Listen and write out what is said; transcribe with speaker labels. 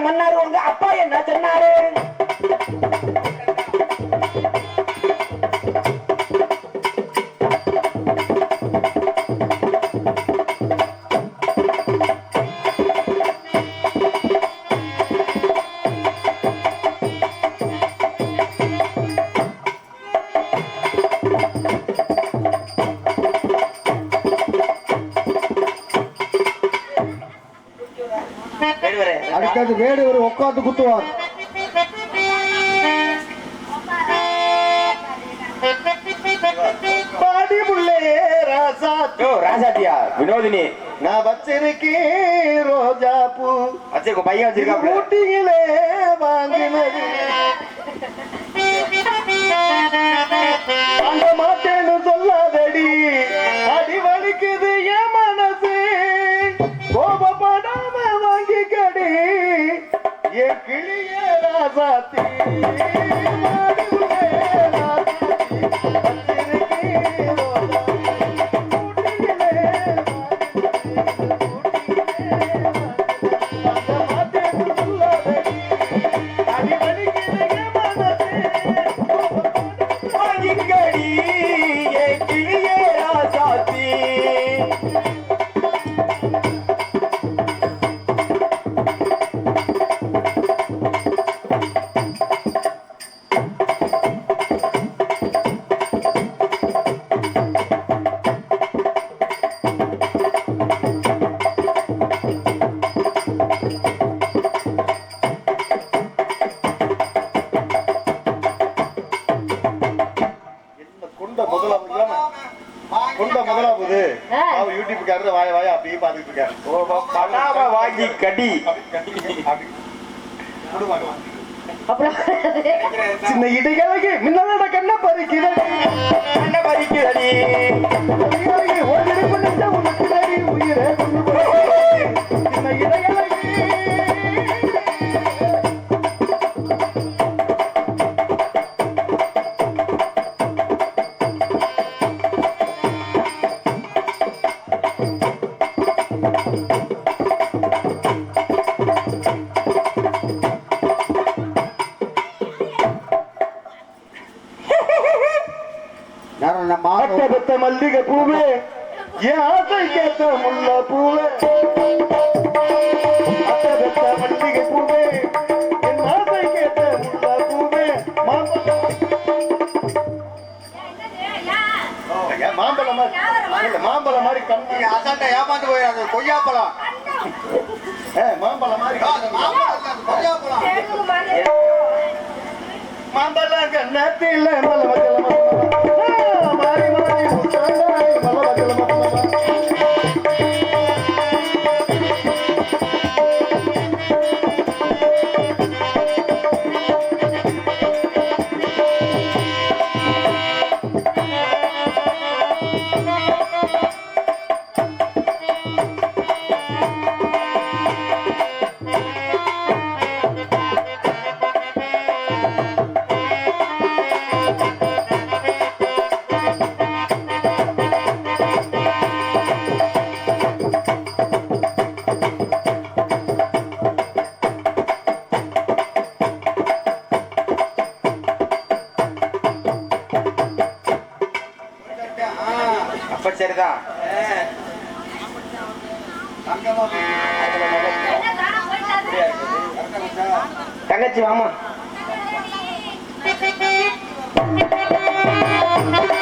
Speaker 1: மன்னார் உங்க அப்பா என்ன சொன்னாரு?
Speaker 2: அடுத்தது வேடு ஒரு உட்காந்து குத்துவார். பாடி முள்ளே ராசா
Speaker 1: ராசாத்தியா வினோதினி.
Speaker 2: நான் வச்சிருக்கேன் ரோஜா பூ
Speaker 1: வச்சிருக்க பையன் வச்சிருக்காப்ல.
Speaker 2: ஊட்டியிலே வாங்கினது. கிளியே ராசாத்தி. அவர் யூடியூப்காரர் வாய வாய அப்படியே பார்த்துட்டு இருக்காரு.
Speaker 1: வாங்கி கடி
Speaker 3: அப்புறம்
Speaker 2: சின்ன இடைகளுக்கு மின்னலோட கண்ண பறிக்கிறது. அத்த பெத்த மல்லிகை பூவே என் ஆசை கேட்ட முல்ல பூவே. அத்த பெத்த மல்லிகை பூவே என் ஆசை கேட்ட முல்ல பூவே. மாம்பழம். மாம்பழம் மாதிரி. இல்ல, மாம்பழம் மாதிரி கம்மி
Speaker 4: அசால்ட்டா ஏமாந்து போயிடாது கொய்யாப்பழம்.
Speaker 2: மாம்பழம் மாதிரி
Speaker 4: கொய்யாப்பழம்.
Speaker 2: மாம்பழம் கண்ணத்தில் மல
Speaker 1: சரிதான் தங்கச்சி வாமா
Speaker 3: Thank you.